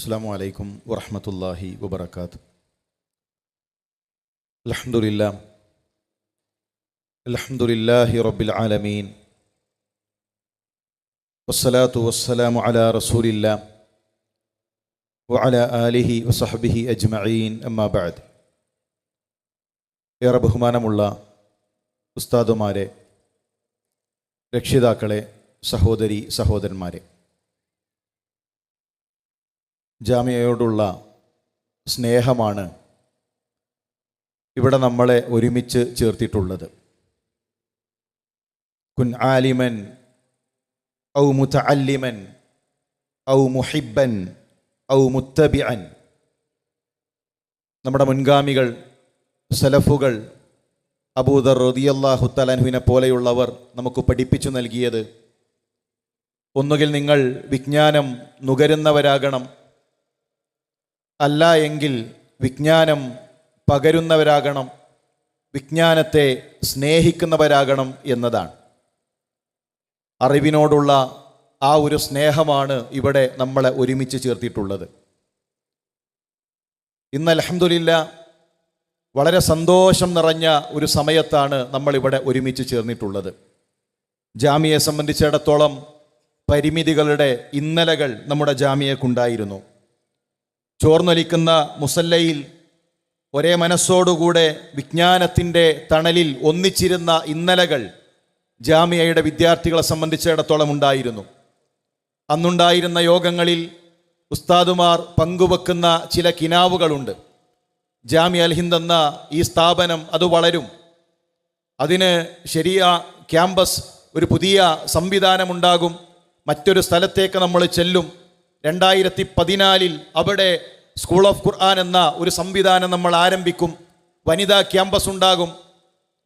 السلام عليكم ورحمة الله وبركاته الحمد لله الحمد لله رب العالمين والصلاة والسلام على رسول الله وعلى آله وصحبه أجمعين أما بعد ഏറെ ബഹുമാനമുള്ള ഉസ്താദുമാരെ രക്ഷിതാക്കളെ സഹോദരി സഹോദരന്മാരെ ജാമ്യയോടുള്ള സ്നേഹമാണ് ഇവിടെ നമ്മളെ ഒരുമിച്ച് ചേർത്തിട്ടുള്ളത്. കുൻ ആലിമൻ ഔ മുത്ത അല്ലിമൻ ഔ മുഹിബൻ ഔ മുത്തബിഅൻ. നമ്മുടെ മുൻഗാമികൾ സലഫുകൾ അബൂദർ റദിയല്ലാഹു തലൻഹുവിനെ പോലെയുള്ളവർ നമുക്ക് പഠിപ്പിച്ചു നൽകിയത് ഒന്നുകിൽ നിങ്ങൾ വിജ്ഞാനം നുകരുന്നവരാകണം അല്ല എങ്കിൽ വിജ്ഞാനം പകരുന്നവരാകണം വിജ്ഞാനത്തെ സ്നേഹിക്കുന്നവരാകണം എന്നതാണ്. അറിവിനോടുള്ള ആ ഒരു സ്നേഹമാണ് ഇവിടെ നമ്മളെ ഒരുമിച്ച് ചേർത്തിട്ടുള്ളത്. ഇന്ന് അലഹമുല്ല വളരെ സന്തോഷം നിറഞ്ഞ ഒരു സമയത്താണ് നമ്മളിവിടെ ഒരുമിച്ച് ചേർന്നിട്ടുള്ളത്. ജാമിയെ സംബന്ധിച്ചിടത്തോളം പരിമിതികളുടെ ഇന്നലകൾ നമ്മുടെ ജാമിയക്കുണ്ടായിരുന്നു. ചോർന്നൊലിക്കുന്ന മുസല്ലയിൽ ഒരേ മനസ്സോടുകൂടെ വിജ്ഞാനത്തിന്റെ തണലിൽ ഒന്നിച്ചിരുന്ന ഇന്നലകൾ ജാമിയയുടെ വിദ്യാർത്ഥികളെ സംബന്ധിച്ചിടത്തോളം ഉണ്ടായിരുന്നു. അന്നുണ്ടായിരുന്ന യോഗങ്ങളിൽ ഉസ്താദുമാർ പങ്കുവെക്കുന്ന ചില കിനാവുകളുണ്ട്. ജാമ്യ അൽഹിന്ദ് എന്ന ഈ സ്ഥാപനം അത് വളരും. അതിന് ശരിയ ക്യാമ്പസ് ഒരു പുതിയ സംവിധാനമുണ്ടാകും. മറ്റൊരു സ്ഥലത്തേക്ക് നമ്മൾ ചെല്ലും. രണ്ടായിരത്തി പതിനാലിൽ അവിടെ സ്കൂൾ ഓഫ് ഖുർആൻ എന്ന ഒരു സംവിധാനം നമ്മൾ ആരംഭിക്കും. വനിതാ ക്യാമ്പസ് ഉണ്ടാകും.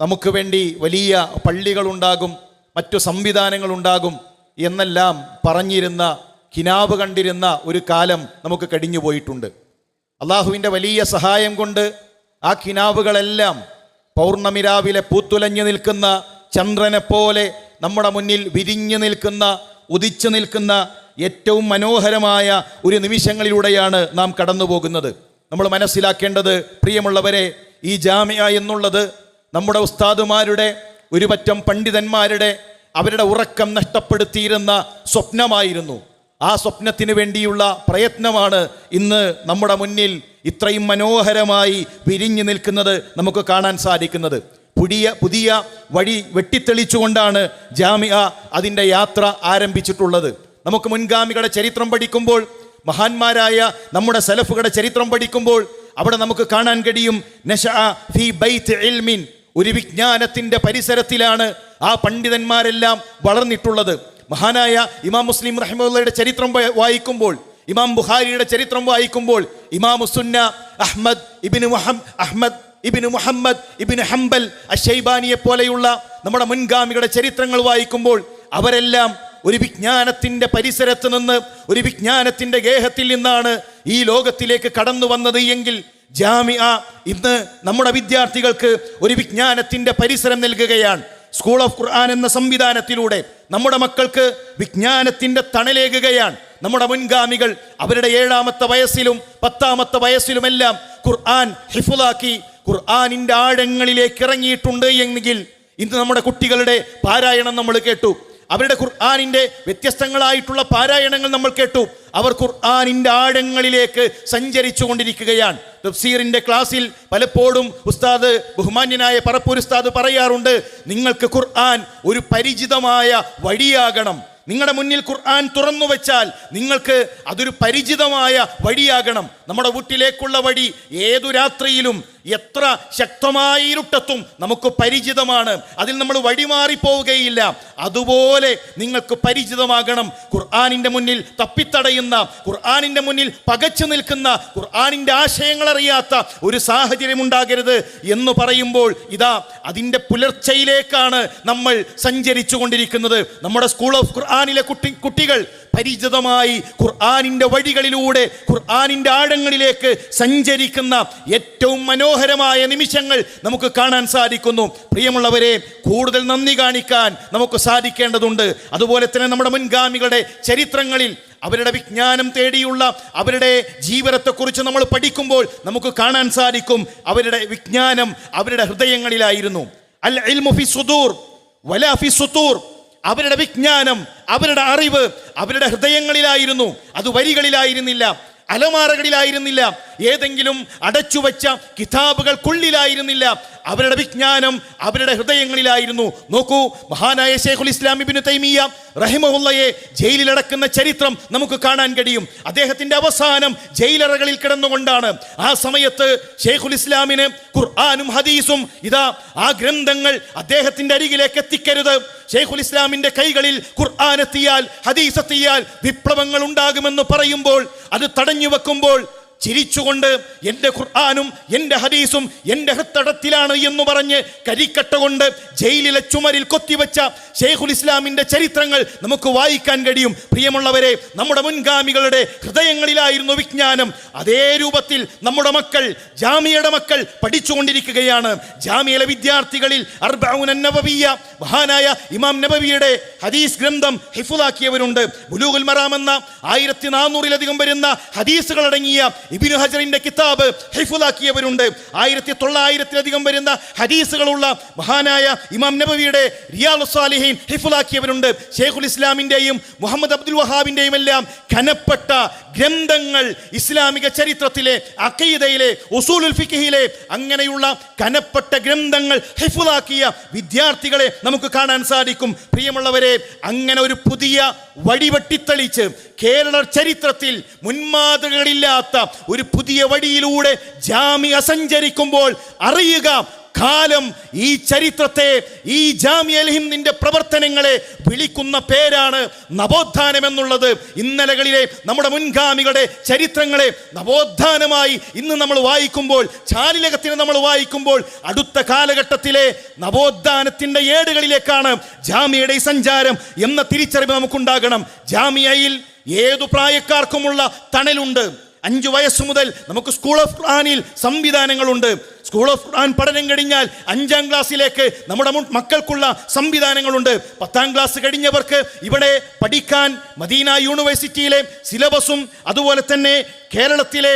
നമുക്ക് വേണ്ടി വലിയ പള്ളികളുണ്ടാകും. മറ്റു സംവിധാനങ്ങളുണ്ടാകും. എന്നെല്ലാം പറഞ്ഞിരുന്ന കിനാവ് കണ്ടിരുന്ന ഒരു കാലം നമുക്ക് കഴിഞ്ഞു പോയിട്ടുണ്ട്. അള്ളാഹുവിന്റെ വലിയ സഹായം കൊണ്ട് ആ കിനാവുകളെല്ലാം പൗർണമി രാവിലെ പൂത്തുലഞ്ഞു നിൽക്കുന്ന ചന്ദ്രനെപ്പോലെ നമ്മുടെ മുന്നിൽ വിരിഞ്ഞു നിൽക്കുന്ന ഉദിച്ചു നിൽക്കുന്ന ഏറ്റവും മനോഹരമായ ഒരു നിമിഷങ്ങളിലൂടെയാണ് നാം കടന്നു പോകുന്നത് നമ്മൾ മനസ്സിലാക്കേണ്ടത് പ്രിയമുള്ളവരെ ഈ ജാമ്യ എന്നുള്ളത് നമ്മുടെ ഉസ്താദുമാരുടെ ഒരുപറ്റം പണ്ഡിതന്മാരുടെ അവരുടെ ഉറക്കം നഷ്ടപ്പെടുത്തിയിരുന്ന സ്വപ്നമായിരുന്നു. ആ സ്വപ്നത്തിന് വേണ്ടിയുള്ള പ്രയത്നമാണ് ഇന്ന് നമ്മുടെ മുന്നിൽ ഇത്രയും മനോഹരമായി വിരിഞ്ഞു നിൽക്കുന്നത് നമുക്ക് കാണാൻ സാധിക്കുന്നത്. പുതിയ പുതിയ വഴി വെട്ടിത്തെളിച്ചുകൊണ്ടാണ് ജാമിയ അതിന്റെ യാത്ര ആരംഭിച്ചിട്ടുള്ളത്. നമുക്ക് മുൻഗാമികളുടെ ചരിത്രം പഠിക്കുമ്പോൾ മഹാന്മാരായ നമ്മുടെ സലഫുകളുടെ ചരിത്രം പഠിക്കുമ്പോൾ അവിടെ നമുക്ക് കാണാൻ കഴിയും ഇൽമിൻ. ഒരു വിജ്ഞാനത്തിന്റെ പരിസരത്തിലാണ് ആ പണ്ഡിതന്മാരെല്ലാം വളർന്നിട്ടുള്ളത്. മഹാനായ ഇമാം മുസ്ലിം റഹ്മുള്ളയുടെ ചരിത്രം വായിക്കുമ്പോൾ ഇമാം ബുഹാരിയുടെ ചരിത്രം വായിക്കുമ്പോൾ ഇമാം സുന്ന Ahmad ibn മുഹം Ahmad ibn Muhammad ibn Hanbal അഷൈബാനിയെ പോലെയുള്ള നമ്മുടെ മുൻഗാമികളുടെ ചരിത്രങ്ങൾ വായിക്കുമ്പോൾ അവരെല്ലാം ഒരു വിജ്ഞാനത്തിന്റെ പരിസരത്ത് നിന്ന് ഒരു വിജ്ഞാനത്തിന്റെ ഗേഹത്തിൽ നിന്നാണ് ഈ ലോകത്തിലേക്ക് കടന്നു വന്നത് എങ്കിൽ ജാമിഅ ഇന്ന് നമ്മുടെ വിദ്യാർത്ഥികൾക്ക് ഒരു വിജ്ഞാനത്തിന്റെ പരിസരം നൽകുകയാണ്. സ്കൂൾ ഓഫ് ഖുർആൻ എന്ന സംവിധാനത്തിലൂടെ നമ്മുടെ മക്കൾക്ക് വിജ്ഞാനത്തിന്റെ തണലേകുകയാണ്. നമ്മുടെ മുൻഗാമികൾ അവരുടെ ഏഴാമത്തെ വയസ്സിലും പത്താമത്തെ വയസ്സിലുമെല്ലാം ഖുർആൻ ഹിഫുലാക്കി ഖുർആാനിന്റെ ആഴങ്ങളിലേക്ക് ഇറങ്ങിയിട്ടുണ്ട് എങ്കിൽ ഇന്ന് നമ്മുടെ കുട്ടികളുടെ പാരായണം നമ്മൾ കേട്ടു. അവരുടെ ഖുർആാനിന്റെ വ്യത്യസ്തങ്ങളായിട്ടുള്ള പാരായണങ്ങൾ നമ്മൾ കേട്ടു. അവർ ഖുർആാനിന്റെ ആഴങ്ങളിലേക്ക് സഞ്ചരിച്ചു കൊണ്ടിരിക്കുകയാണ് തഫ്സീറിന്റെ ക്ലാസ്സിൽ പലപ്പോഴും ഉസ്താദ് ബഹുമാന്യനായ പറപ്പൂർ ഉസ്താദ് പറയാറുണ്ട് നിങ്ങൾക്ക് ഖുർആൻ ഒരു പരിചിതമായ വഴിയാകണം. നിങ്ങളുടെ മുന്നിൽ ഖുർആൻ തുറന്നു വെച്ചാൽ നിങ്ങൾക്ക് അതൊരു പരിചിതമായ വഴിയാകണം. നമ്മുടെ വീട്ടിലേക്കുള്ള വഴി ഏതു രാത്രിയിലും എത്ര ശക്തമായ ഇരുട്ടത്തും നമുക്ക് പരിചിതമാണ്. അതിൽ നമ്മൾ വഴിമാറി പോവുകയില്ല അതുപോലെ നിങ്ങൾക്ക് പരിചിതമാകണം ഖുർആാനിന്റെ മുന്നിൽ തപ്പിത്തടയുന്ന ഖുർആാനിന്റെ മുന്നിൽ പകച്ചു നിൽക്കുന്ന ഖുർആാനിന്റെ ആശയങ്ങൾ അറിയാത്ത ഒരു സാഹചര്യം ഉണ്ടാകരുത് എന്ന് പറയുമ്പോൾ ഇതാ അതിന്റെ പുലർച്ചയിലേക്കാണ് നമ്മൾ സഞ്ചരിച്ചു കൊണ്ടിരിക്കുന്നത്. നമ്മുടെ സ്കൂൾ ഓഫ് ഖുർആാനിലെ കുട്ടി കുട്ടികൾ പരിചിതമായി ഖുർആാനിന്റെ വഴികളിലൂടെ ഖുർആാനിന്റെ ആഴങ്ങളിലേക്ക് സഞ്ചരിക്കുന്ന ഏറ്റവും മനോഹരമായ നിമിഷങ്ങൾ നമുക്ക് കാണാൻ സാധിക്കുന്നു. പ്രിയമുള്ളവരെ കൂടുതൽ നന്ദി കാണിക്കാൻ നമുക്ക് സാധിക്കേണ്ടതുണ്ട്. അതുപോലെ തന്നെ നമ്മുടെ മുൻഗാമികളുടെ ചരിത്രങ്ങളിൽ അവരുടെ വിജ്ഞാനം തേടിയുള്ള അവരുടെ ജീവിതത്തെക്കുറിച്ച് നമ്മൾ പഠിക്കുമ്പോൾ നമുക്ക് കാണാൻ സാധിക്കും. അവരുടെ വിജ്ഞാനം അവരുടെ ഹൃദയങ്ങളിലായിരുന്നു. അൽ ഇൽമു ഫി സുദൂർ വലാ ഫി സുതൂർ. അവരുടെ വിജ്ഞാനം അവരുടെ അറിവ് അവരുടെ ഹൃദയങ്ങളിലായിരുന്നു. അത് വരികളിലായിരുന്നില്ല. അലമാറകളിലായിരുന്നില്ല ഏതെങ്കിലും അടച്ചുവച്ച കിതാബുകൾക്കുള്ളിലായിരുന്നില്ല. അവരുടെ വിജ്ഞാനം അവരുടെ ഹൃദയങ്ങളിലായിരുന്നു. നോക്കൂ മഹാനായ ഷേഖുൽ ഇസ്ലാം ഇബിന് തൈമിയ റഹിമഹുല്ലയെ ജയിലിലടക്കുന്ന ചരിത്രം നമുക്ക് കാണാൻ കഴിയും. അദ്ദേഹത്തിന്റെ അവസാനം ജയിലറകളിൽ കിടന്നുകൊണ്ടാണ്. ആ സമയത്ത് ഷേഖുൽ ഇസ്ലാമിന് ഖുർആാനും ഹദീസും ഇതാ ആ ഗ്രന്ഥങ്ങൾ അദ്ദേഹത്തിന്റെ അരികിലേക്ക് എത്തിക്കരുത്. ഷെയ്ഖുൽ ഇസ്ലാമിന്റെ കൈകളിൽ ഖുർആൻ എത്തിയാൽ ഹദീസ് എത്തിയാൽ വിപ്ലവങ്ങൾ ഉണ്ടാകുമെന്ന് പറയുമ്പോൾ അത് തടഞ്ഞു വെക്കുമ്പോൾ ചിരിച്ചുകൊണ്ട് എന്റെ ഖുർആാനും എന്റെ ഹദീസും എന്റെ ഹൃത്തടത്തിലാണ് എന്ന് പറഞ്ഞ് കരിക്കട്ട കൊണ്ട് ജയിലിലെ ചുമരിൽ കൊത്തിവെച്ച ഷെയ്ഖുൽ ഇസ്ലാമിന്റെ ചരിത്രങ്ങൾ നമുക്ക് വായിക്കാൻ കഴിയും. പ്രിയമുള്ളവരെ നമ്മുടെ മുൻഗാമികളുടെ ഹൃദയങ്ങളിലായിരുന്നു വിജ്ഞാനം. അതേ രൂപത്തിൽ നമ്മുടെ മക്കൾ ജാമിയയുടെ മക്കൾ പഠിച്ചുകൊണ്ടിരിക്കുകയാണ്. ജാമിയയിലെ വിദ്യാർത്ഥികളിൽ അർബഊന നബവിയ മഹാനായ ഇമാം നബവിയുടെ ഹദീസ് ഗ്രന്ഥം ഹിഫുദാക്കിയവരുണ്ട്. ബുലൂഗുൽ മറാം എന്ന ആയിരത്തി നാനൂറിലധികം വരുന്ന ഹദീസുകൾ അടങ്ങിയ ഇബിനു ഹജറിന്റെ കിതാബ് ഹിഫുലാക്കിയവരുണ്ട് ആയിരത്തി തൊള്ളായിരത്തിലധികം വരുന്ന ഹദീസുകളുള്ള മഹാനായ ഇമാം നബവിയുടെ റിയാൽ സാലിഹീൻ ഹിഫുലാക്കിയവരുണ്ട് ഷെയ്ഖുൽ ഇസ്ലാമിന്റെയും മുഹമ്മദ് അബ്ദുൽ വഹാബിന്റെയും എല്ലാം ഖനപ്പെട്ട ഗ്രന്ഥങ്ങൾ ഇസ്ലാമിക ചരിത്രത്തിലെ അക്കീദയിലെ ഉസൂലുൽ ഫിഖിലെ അങ്ങനെയുള്ള കനപ്പെട്ട ഗ്രന്ഥങ്ങൾ ഹിഫുലാക്കിയ വിദ്യാർത്ഥികളെ നമുക്ക് കാണാൻ സാധിക്കും. പ്രിയമുള്ളവരെ അങ്ങനെ ഒരു പുതിയ വഴി വെട്ടിത്തെളിച്ച് കേരള ചരിത്രത്തിൽ മുൻമാതൃകളില്ലാത്ത ഒരു പുതിയ വഴിയിലൂടെ ജാമ്യ സഞ്ചരിക്കുമ്പോൾ അറിയുക കാലം ഈ ചരിത്രത്തെ ഈ ജാമ്യ ഹിന്ദിന്റെ പ്രവർത്തനങ്ങളെ വിളിക്കുന്ന പേരാണ് നവോത്ഥാനം എന്നുള്ളത്. ഇന്നലകളിലെ നമ്മുടെ മുൻഗാമികളുടെ ചരിത്രങ്ങളെ നവോത്ഥാനമായി ഇന്ന് നമ്മൾ വായിക്കുമ്പോൾ ചാലിലകത്തിന് നമ്മൾ വായിക്കുമ്പോൾ അടുത്ത കാലഘട്ടത്തിലെ നവോത്ഥാനത്തിന്റെ ഏടുകളിലേക്കാണ് ജാമ്യയുടെ സഞ്ചാരം എന്ന തിരിച്ചറിവ് നമുക്കുണ്ടാകണം. ജാമ്യയിൽ ഏതു പ്രായക്കാർക്കുമുള്ള തണലുണ്ട്? അഞ്ചു വയസ്സ് മുതൽ നമുക്ക് സ്കൂൾ ഓഫ് ഖുർആനിൽ സംവിധാനങ്ങളുണ്ട്. സ്കൂൾ ഓഫ് ഖുർആൻ പഠനം കഴിഞ്ഞാൽ അഞ്ചാം ക്ലാസ്സിലേക്ക് നമ്മുടെ മക്കൾക്കുള്ള സംവിധാനങ്ങളുണ്ട്. പത്താം ക്ലാസ് കഴിഞ്ഞവർക്ക് ഇവിടെ പഠിക്കാൻ മദീന യൂണിവേഴ്സിറ്റിയിലെ സിലബസും അതുപോലെ തന്നെ കേരളത്തിലെ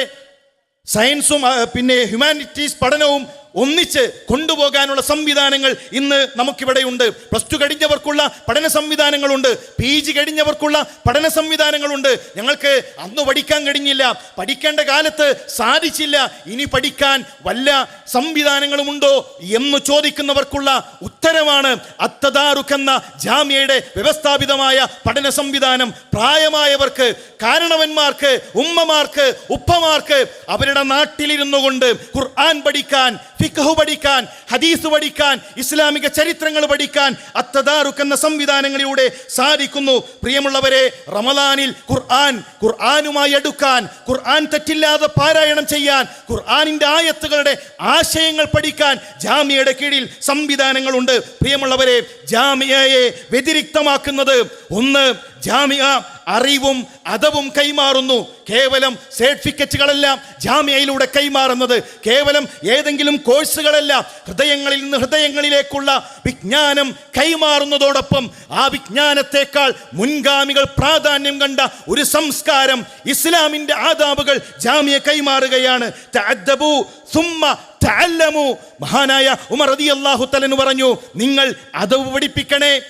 സയൻസും പിന്നെ ഹ്യൂമാനിറ്റീസ് പഠനവും ഒന്നിച്ച് കൊണ്ടുപോകാനുള്ള സംവിധാനങ്ങൾ ഇന്ന് നമുക്കിവിടെയുണ്ട്. പ്ലസ് ടു കഴിഞ്ഞവർക്കുള്ള പഠന സംവിധാനങ്ങളുണ്ട്. പി ജി കഴിഞ്ഞവർക്കുള്ള പഠന സംവിധാനങ്ങളുണ്ട്. ഞങ്ങൾക്ക് അന്ന് പഠിക്കാൻ കഴിഞ്ഞില്ല. പഠിക്കേണ്ട കാലത്ത് സാധിച്ചില്ല. ഇനി പഠിക്കാൻ വല്ല സംവിധാനങ്ങളുമുണ്ടോ എന്ന് ചോദിക്കുന്നവർക്കുള്ള ഉത്തരമാണ് അത്തദാറുഖ് എന്ന ജാമ്യയുടെ വ്യവസ്ഥാപിതമായ പഠന സംവിധാനം. പ്രായമായവർക്ക് കാരണവന്മാർക്ക് ഉമ്മമാർക്ക് ഉപ്പമാർക്ക് അവരുടെ നാട്ടിലിരുന്നു കൊണ്ട് ഖുർആൻ പഠിക്കാൻ ഫിഖഹു പഠിക്കാൻ ഹദീസ് പഠിക്കാൻ ഇസ്ലാമിക ചരിത്രങ്ങൾ പഠിക്കാൻ അത്തദാറുഖ് എന്ന സംവിധാനങ്ങളിലൂടെ സാധിക്കുന്നു. പ്രിയമുള്ളവരെ റമലാനിൽ ഖുർആൻ ഖുർആനുമായി എടുക്കാൻ ഖുർആൻ തെറ്റില്ലാതെ പാരായണം ചെയ്യാൻ ഖുർആനിന്റെ ആയത്തുകളുടെ ആശയങ്ങൾ പഠിക്കാൻ ജാമ്യയുടെ കീഴിൽ സംവിധാനങ്ങളുണ്ട്. പ്രിയമുള്ളവരെ ജാമ്യയെ വ്യതിരിക്തമാക്കുന്നത് ഒന്ന് ജാമ്യ അറിവും അതവും കൈമാറുന്നു. കേവലം സർട്ടിഫിക്കറ്റുകളെല്ലാം ജാമ്യയിലൂടെ കൈമാറുന്നത് കേവലം ഏതെങ്കിലും കോഴ്സുകളല്ല. ഹൃദയങ്ങളിൽ നിന്ന് ഹൃദയങ്ങളിലേക്കുള്ള വിജ്ഞാനം കൈമാറുന്നതോടൊപ്പം ആ വിജ്ഞാനത്തെക്കാൾ മുൻഗാമികൾ പ്രാധാന്യം കണ്ട ഒരു സംസ്കാരം ഇസ്ലാമിന്റെ ആദാബുകൾ ജാമ്യ കൈമാറുകയാണ്. മഹാനായ ഉമർ അതി അള്ളാഹു തലന് പറഞ്ഞു നിങ്ങൾ അതവ് പഠിപ്പിക്കണേ.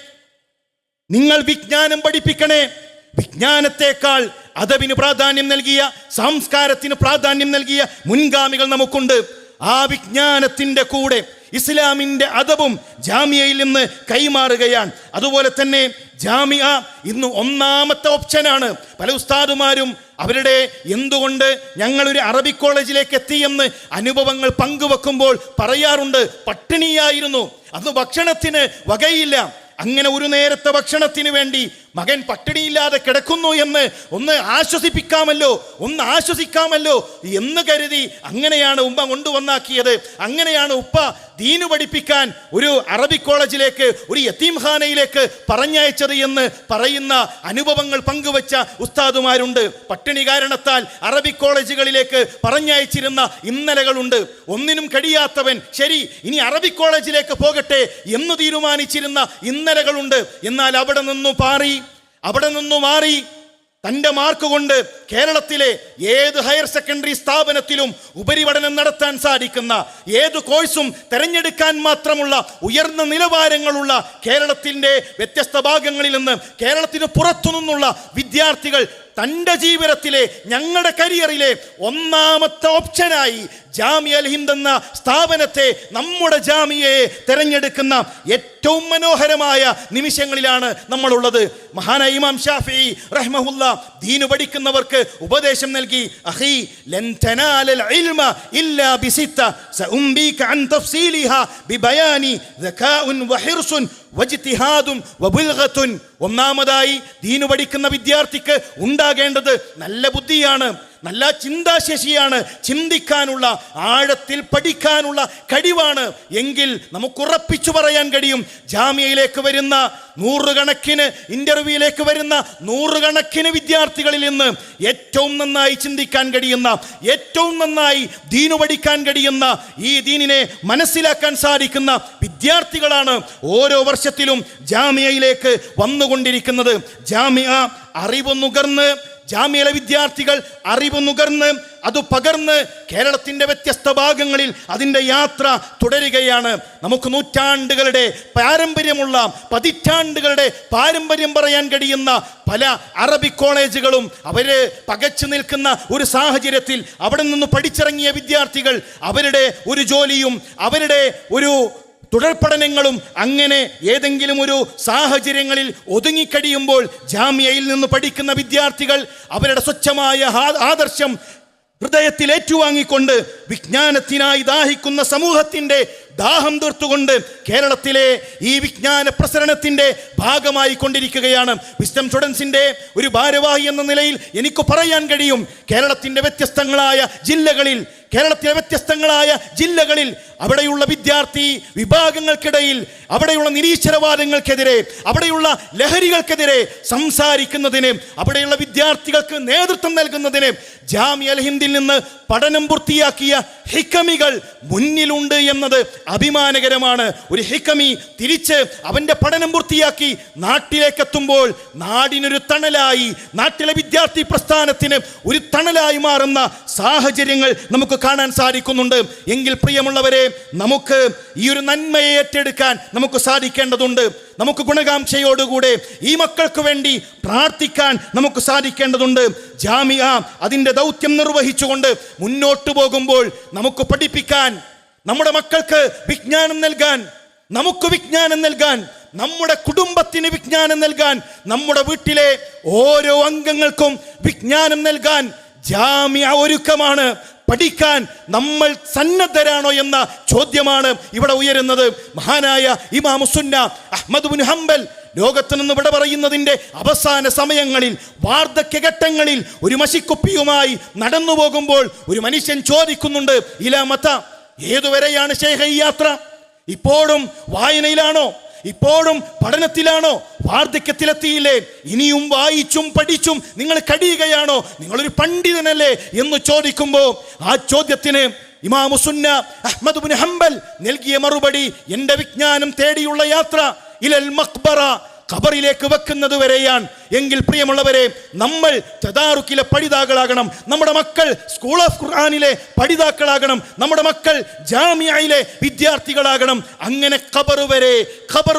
നിങ്ങൾ വിജ്ഞാനം പഠിപ്പിക്കണേ. വിജ്ഞാനത്തെക്കാൾ അതവിന് പ്രാധാന്യം നൽകിയ സംസ്കാരത്തിന് പ്രാധാന്യം നൽകിയ മുൻഗാമികൾ നമുക്കുണ്ട്. ആ വിജ്ഞാനത്തിന്റെ കൂടെ ഇസ്ലാമിന്റെ അതവും ജാമ്യയിൽ നിന്ന് കൈമാറുകയാണ്. അതുപോലെ തന്നെ ജാമ്യ ഇന്ന് ഒന്നാമത്തെ ഓപ്ഷനാണ്. പല ഉസ്താദുമാരും അവരുടെ എന്തുകൊണ്ട് ഞങ്ങളൊരു അറബിക് കോളേജിലേക്ക് എത്തിയെന്ന് അനുഭവങ്ങൾ പങ്കുവെക്കുമ്പോൾ പറയാറുണ്ട്. പട്ടിണിയായിരുന്നു. അന്ന് ഭക്ഷണത്തിന് വകയില്ല. അങ്ങനെ ഒരു നേരത്തെ ഭക്ഷണത്തിന് വേണ്ടി മകൻ പട്ടിണിയില്ലാതെ കിടക്കുന്നു എന്ന് ഒന്ന് ആശ്വസിപ്പിക്കാമല്ലോ ഒന്ന് ആശ്വസിക്കാമല്ലോ എന്ന് കരുതി അങ്ങനെയാണ് ഉമ്മ കൊണ്ടുവന്നാക്കിയത്. അങ്ങനെയാണ് ഉപ്പ ദീനു പഠിപ്പിക്കാൻ ഒരു അറബി കോളേജിലേക്ക് ഒരു യത്തീംഖാനയിലേക്ക് പറഞ്ഞയച്ചത് എന്ന് പറയുന്ന അനുഭവങ്ങൾ പങ്കുവച്ച ഉസ്താദുമാരുണ്ട്. പട്ടിണി കാരണത്താൽ അറബി കോളേജുകളിലേക്ക് പറഞ്ഞയച്ചിരുന്ന ഇന്നലകളുണ്ട്. ഒന്നിനും കഴിയാത്തവൻ ശരി ഇനി അറബി കോളേജിലേക്ക് പോകട്ടെ എന്ന് തീരുമാനിച്ചിരുന്ന ഇന്നലകളുണ്ട്. എന്നാൽ അവിടെ നിന്നു പാറി. അവിടെ നിന്നു മാറി തന്റെ മാർക്ക് കൊണ്ട് കേരളത്തിലെ ഏത് ഹയർ സെക്കൻഡറി സ്ഥാപനത്തിലും ഉപരിപഠനം നടത്താൻ സാധിക്കുന്ന ഏത് കോഴ്സും തിരഞ്ഞെടുക്കാൻ മാത്രമുള്ള ഉയർന്ന നിലവാരങ്ങളുള്ള കേരളത്തിന്റെ വ്യത്യസ്ത ഭാഗങ്ങളിൽ നിന്ന് കേരളത്തിന് പുറത്തു നിന്നുള്ള വിദ്യാർത്ഥികൾ തന്റെ ജീവിതത്തിലെ ഞങ്ങളുടെ കരിയറിലെ ഒന്നാമത്തെ ഓപ്ഷനായി ജാമിയ അൽഹിന്ദ് എന്ന സ്ഥാപനത്തെ നമ്മുടെ ജാമിയയെ തിരഞ്ഞെടുക്കുന്ന ഏറ്റവും മനോഹരമായ നിമിഷങ്ങളിലാണ് നമ്മളുള്ളത്. മഹാനായ ഇമാം ഷാഫി റഹ്മഹുല്ല ദീനു പഠിക്കുന്നവർക്ക് ഉപദേശം നൽകി അഹി ലൻ ഇൽമ ഇല്ലാ ബിസിത്ത അൻ വജ്തിഹാദും വബുൽഗത്തുൻ ഒന്നാമതായി ദീനു പഠിക്കുന്ന വിദ്യാർത്ഥിക്ക് ഉണ്ടാകേണ്ടത് നല്ല ബുദ്ധിയാണ്. നല്ല ചിന്താശേഷിയാണ് ചിന്തിക്കാനുള്ള ആഴത്തിൽ പഠിക്കാനുള്ള കഴിവാണ്. എങ്കിൽ നമുക്ക് ഉറപ്പിച്ചു പറയാൻ കഴിയും ജാമ്യയിലേക്ക് വരുന്ന നൂറുകണക്കിന് ഇന്റർവ്യൂയിലേക്ക് വരുന്ന നൂറുകണക്കിന് വിദ്യാർത്ഥികളിൽ നിന്ന് ഏറ്റവും നന്നായി ചിന്തിക്കാൻ കഴിയുന്ന ഏറ്റവും നന്നായി ദീനു പഠിക്കാൻ കഴിയുന്ന ഈ ദീനിനെ മനസ്സിലാക്കാൻ സാധിക്കുന്ന വിദ്യാർത്ഥികളാണ് ഓരോ വർഷത്തിലും ജാമ്യയിലേക്ക് വന്നുകൊണ്ടിരിക്കുന്നത്. ജാമ്യ അറിവ് നുകർന്ന് ജാമ്യയിലെ വിദ്യാർത്ഥികൾ അറിവ് നുകർന്ന് അത് പകർന്ന് കേരളത്തിന്റെ വ്യത്യസ്ത ഭാഗങ്ങളിൽ അതിന്റെ യാത്ര തുടരുകയാണ്. നമുക്ക് നൂറ്റാണ്ടുകളുടെ പാരമ്പര്യമുള്ള പതിറ്റാണ്ടുകളുടെ പാരമ്പര്യം പറയാൻ കഴിയുന്ന പല അറബി കോളേജുകളും അവർ പകച്ചു നിൽക്കുന്ന ഒരു സാഹചര്യത്തിൽ അവിടെ നിന്ന് പഠിച്ചിറങ്ങിയ വിദ്യാർത്ഥികൾ അവരുടെ ഒരു ജോലിയും അവരുടെ ഒരു തുടർ പഠനങ്ങളും അങ്ങനെ ഏതെങ്കിലും ഒരു സാഹചര്യങ്ങളിൽ ഒതുങ്ങിക്കഴിയുമ്പോൾ ജാമ്യയിൽ നിന്ന് പഠിക്കുന്ന വിദ്യാർത്ഥികൾ അവരുടെ സ്വച്ഛമായ ആദർശം ഹൃദയത്തിൽ ഏറ്റുവാങ്ങിക്കൊണ്ട് വിജ്ഞാനത്തിനായി ദാഹിക്കുന്ന സമൂഹത്തിന്റെ ദാഹം തീർത്തുകൊണ്ട് കേരളത്തിലെ ഈ വിജ്ഞാന പ്രസരണത്തിന്റെ ഭാഗമായി കൊണ്ടിരിക്കുകയാണ്. വിസ്റ്റം സ്റ്റുഡൻസിന്റെ ഒരു ഭാരവാഹി എന്ന നിലയിൽ എനിക്ക് പറയാൻ കഴിയും. കേരളത്തിന്റെ വ്യത്യസ്തങ്ങളായ ജില്ലകളിൽ കേരളത്തിലെ വ്യത്യസ്തങ്ങളായ ജില്ലകളിൽ അവിടെയുള്ള വിദ്യാർത്ഥി വിഭാഗങ്ങൾക്കിടയിൽ അവിടെയുള്ള നിരീശ്വരവാദങ്ങൾക്കെതിരെ അവിടെയുള്ള ലഹരികൾക്കെതിരെ സംസാരിക്കുന്നതിന് അവിടെയുള്ള വിദ്യാർത്ഥികൾക്ക് നേതൃത്വം നൽകുന്നതിന് ജാമ്യ അൽഹിന്ദിൽ നിന്ന് പഠനം പൂർത്തിയാക്കിയ ഹിക്കമികൾ മുന്നിലുണ്ട് എന്നത് അഭിമാനകരമാണ്. ഒരു ഹിക്കമി തിരിച്ച് അവന്റെ പഠനം പൂർത്തിയാക്കി നാട്ടിലേക്ക് എത്തുമ്പോൾ നാടിനൊരു തണലായി നാട്ടിലെ വിദ്യാർത്ഥി പ്രസ്ഥാനത്തിന് ഒരു തണലായി മാറുന്ന സാഹചര്യങ്ങൾ നമുക്ക് കാണാൻ സാധിക്കുന്നുണ്ട്. എങ്കിൽ പ്രിയമുള്ളവരെ നമുക്ക് ഈ ഒരു നന്മയെ ഏറ്റെടുക്കാൻ നമുക്ക് സാധിക്കേണ്ടതുണ്ട്. നമുക്ക് ഗുണകാംക്ഷയോടുകൂടെ ഈ മക്കൾക്ക് വേണ്ടി പ്രാർത്ഥിക്കാൻ നമുക്ക് സാധിക്കേണ്ടതുണ്ട്. ജാമിയ അതിന്റെ ദൗത്യം നിർവഹിച്ചുകൊണ്ട് മുന്നോട്ട് പോകുമ്പോൾ നമുക്ക് പഠിപ്പിക്കാൻ നമ്മുടെ മക്കൾക്ക് വിജ്ഞാനം നൽകാൻ നമുക്ക് വിജ്ഞാനം നൽകാൻ നമ്മുടെ കുടുംബത്തിന് വിജ്ഞാനം നൽകാൻ നമ്മുടെ വീട്ടിലെ ഓരോ അംഗങ്ങൾക്കും വിജ്ഞാനം നൽകാൻ ജാമ്യ ഒരുക്കമാണ്. പഠിക്കാൻ നമ്മൾ സന്നദ്ധരാണോ എന്ന ചോദ്യമാണ് ഇവിടെ ഉയരുന്നത്. മഹാനായ ഇമാമുസുന്ന അഹമ്മദ് ബിൻ ഹംബൽ ലോകത്ത് നിന്ന് ഇവിടെ പറയുന്നതിന്റെ അവസാന സമയങ്ങളിൽ വാർദ്ധക്യഘട്ടങ്ങളിൽ ഒരു മഷിക്കുപ്പിയുമായി നടന്നു പോകുമ്പോൾ ഒരു മനുഷ്യൻ ചോദിക്കുന്നുണ്ട് ഇല മത? ഏതുവരെയാണ് ശേഖ ഈ യാത്ര? ഇപ്പോഴും വായനയിലാണോ? ഇപ്പോഴും പഠനത്തിലാണോ? വാർദ്ധക്യത്തിലെത്തിയില്ലേ? ഇനിയും വായിച്ചും പഠിച്ചും നിങ്ങൾ കഴിയുകയാണോ? നിങ്ങളൊരു പണ്ഡിതനല്ലേ എന്ന് ചോദിക്കുമ്പോൾ ആ ചോദ്യത്തിന് ഇമാമുസുന്ന അഹമ്മദ് ബിൻ ഹംബൽ നൽകിയ മറുപടി എന്റെ വിജ്ഞാനം തേടിയുള്ള യാത്ര. ഇലൽ മക്ബറ ഖബറിലേക്ക് വെക്കുന്നത് വരെയാണ് എങ്കിൽ പ്രിയമുള്ളവരെ നമ്മൾ തദാറുക്കിലെ പഠിതാക്കളാകണം. നമ്മുടെ മക്കൾ സ്കൂൾ ഓഫ് ഖുർആാനിലെ പഠിതാക്കളാകണം. നമ്മുടെ മക്കൾ ജാമ്യയിലെ വിദ്യാർത്ഥികളാകണം. അങ്ങനെ ഖബറ് വരെ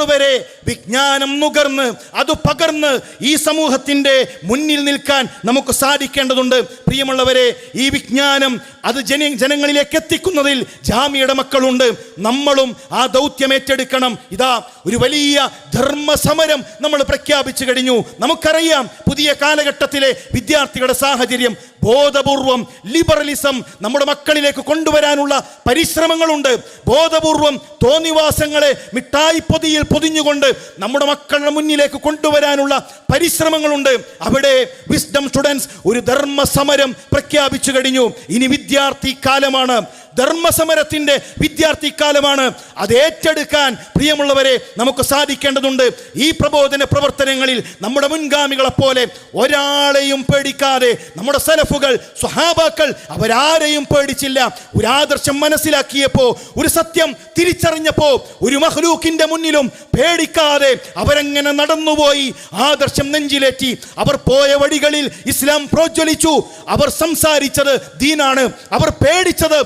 വരെ വിജ്ഞാനം നുകർന്ന് അത് പകർന്ന് ഈ സമൂഹത്തിന്റെ മുന്നിൽ നിൽക്കാൻ നമുക്ക് സാധിക്കേണ്ടതുണ്ട്. പ്രിയമുള്ളവരെ ഈ വിജ്ഞാനം അത് ജന ജനങ്ങളിലേക്ക് എത്തിക്കുന്നതിൽ ജാമ്യയുടെ മക്കളുണ്ട്. നമ്മളും ആ ദൗത്യം ഏറ്റെടുക്കണം. ഇതാ ഒരു വലിയ ധർമ്മസമരം നമ്മൾ പ്രഖ്യാപിച്ചു കഴിഞ്ഞു. നമുക്കറിയാം പുതിയ കാലഘട്ടത്തിലെ വിദ്യാർത്ഥികളുടെ സാഹചര്യം ബോധപൂർവം ലിബറലിസം നമ്മുടെ മക്കളിലേക്ക് കൊണ്ടുവരാനുള്ള പരിശ്രമങ്ങളുണ്ട്. ബോധപൂർവം തോന്നിവാസങ്ങളെ മിഠായി പൊതിയിൽ പൊതിഞ്ഞുകൊണ്ട് നമ്മുടെ മക്കളുടെ മുന്നിലേക്ക് കൊണ്ടുവരാനുള്ള പരിശ്രമങ്ങളുണ്ട്. അവിടെ വിസ്ഡം സ്റ്റുഡൻസ് ഒരു ധർമ്മ സമരം പ്രഖ്യാപിച്ചു കഴിഞ്ഞു. ഇനി വിദ്യാർത്ഥി കാലമാണ്. ധർമ്മസമരത്തിന്റെ വിദ്യാർത്ഥിക്കാലമാണ് അത് ഏറ്റെടുക്കാൻ പ്രിയമുള്ളവരെ നമുക്ക് സാധിക്കേണ്ടതുണ്ട്. ഈ പ്രബോധന പ്രവർത്തനങ്ങളിൽ നമ്മുടെ മുൻഗാമികളെപ്പോലെ ഒരാളെയും പേടിക്കാതെ നമ്മുടെ സലഫുകൾ സ്വഹാബാക്കൾ അവരാരെയും പേടിച്ചില്ല. ഒരു ആദർശം മനസ്സിലാക്കിയപ്പോൾ ഒരു സത്യം തിരിച്ചറിഞ്ഞപ്പോൾ ഒരു മഹ്ലൂക്കിന്റെ മുന്നിലും പേടിക്കാതെ അവരെങ്ങനെ നടന്നുപോയി? ആദർശം നെഞ്ചിലേറ്റി. അവർ പോയ വഴികളിൽ ഇസ്ലാം പ്രോജ്വലിച്ചു. അവർ സംസാരിച്ചത് ദീനാണ്. അവർ പേടിച്ചത്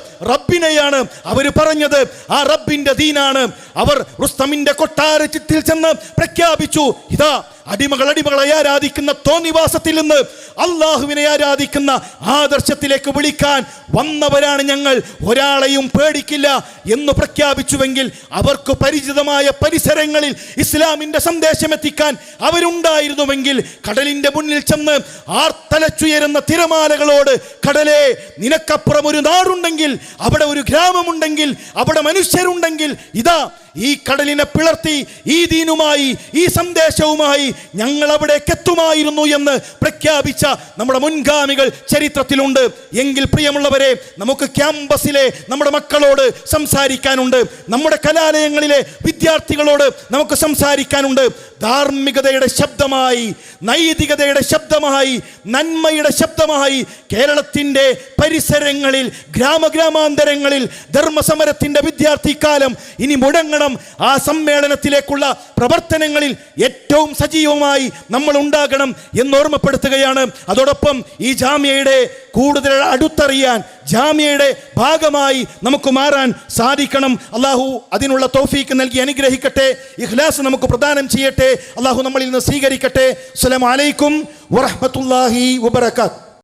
റബ്ബിനെയാണ് അവർ പറഞ്ഞത്. ആ റബ്ബിന്റെ ദീനാണ്. അവർ റുസ്തമിന്റെ കൊട്ടാരത്തിൽ ചെന്ന് പ്രഖ്യാപിച്ചു. ഇതാ അടിമകൾ അടിമകളെ ആരാധിക്കുന്ന തോന്നിവാസത്തിൽ നിന്ന് അള്ളാഹുവിനെ ആരാധിക്കുന്ന ആദർശത്തിലേക്ക് വിളിക്കാൻ വന്നവരാണ് ഞങ്ങൾ. ഒരാളെയും പേടിക്കില്ല എന്ന് പ്രഖ്യാപിച്ചുവെങ്കിൽ അവർക്ക് പരിചിതമായ പരിസരങ്ങളിൽ ഇസ്ലാമിന്റെ സന്ദേശം എത്തിക്കാൻ അവരുണ്ടായിരുന്നുവെങ്കിൽ കടലിന്റെ മുന്നിൽ ചെന്ന് ആർത്തലച്ചുയരുന്ന തിരമാലകളോട് കടലേ നിനക്കപ്പുറം ഒരു നാടുണ്ടെങ്കിൽ അവിടെ ഒരു ഗ്രാമമുണ്ടെങ്കിൽ അവിടെ മനുഷ്യരുണ്ടെങ്കിൽ ഇതാ ഈ കടലിനെ പിളർത്തി ഈ ദീനുമായി ഈ സന്ദേശവുമായി ഞങ്ങൾ അവിടേക്ക് എത്തുമായിരുന്നു എന്ന് പ്രഖ്യാപിച്ച നമ്മുടെ മുൻഗാമികൾ ചരിത്രത്തിലുണ്ട്. എങ്കിൽ പ്രിയമുള്ളവരെ നമുക്ക് ക്യാമ്പസിലെ നമ്മുടെ മക്കളോട് സംസാരിക്കാനുണ്ട്. നമ്മുടെ കലാലയങ്ങളിലെ വിദ്യാർത്ഥികളോട് നമുക്ക് സംസാരിക്കാനുണ്ട്. ധാർമ്മികതയുടെ ശബ്ദമായി നൈതികതയുടെ ശബ്ദമായി നന്മയുടെ ശബ്ദമായി കേരളത്തിന്റെ പരിസരങ്ങളിൽ ഗ്രാമഗ്രാമാന്തരങ്ങളിൽ ധർമ്മസമരത്തിന്റെ വിദ്യാർത്ഥിക്കാലം ഇനി മുടങ്ങണം ആ സമ്മേളനത്തിലേക്കുള്ള പ്രവർത്തനങ്ങളിൽ ഏറ്റവും സജീവമായി നമ്മൾ ഉണ്ടാകണം എന്ന് ഓർമ്മപ്പെടുത്തുകയാണ് അതോടൊപ്പം ഈ ജാമ്യയുടെ കൂടുതൽ അടുത്തറിയാൻ ജാമ്യയുടെ ഭാഗമായി നമുക്ക് മാറാൻ സാധിക്കണം. അള്ളാഹു അതിനുള്ള തോഫീക്ക് നൽകി അനുഗ്രഹിക്കട്ടെ. ഇഖ്ലാസ് നമുക്ക് പ്രദാനം ചെയ്യട്ടെ. അള്ളാഹു നമ്മളിൽ നിന്ന് സ്വീകരിക്കട്ടെ. അസ്സലാമു അലൈക്കും വറഹ്മത്തുള്ളാഹി വബറകാത്ത്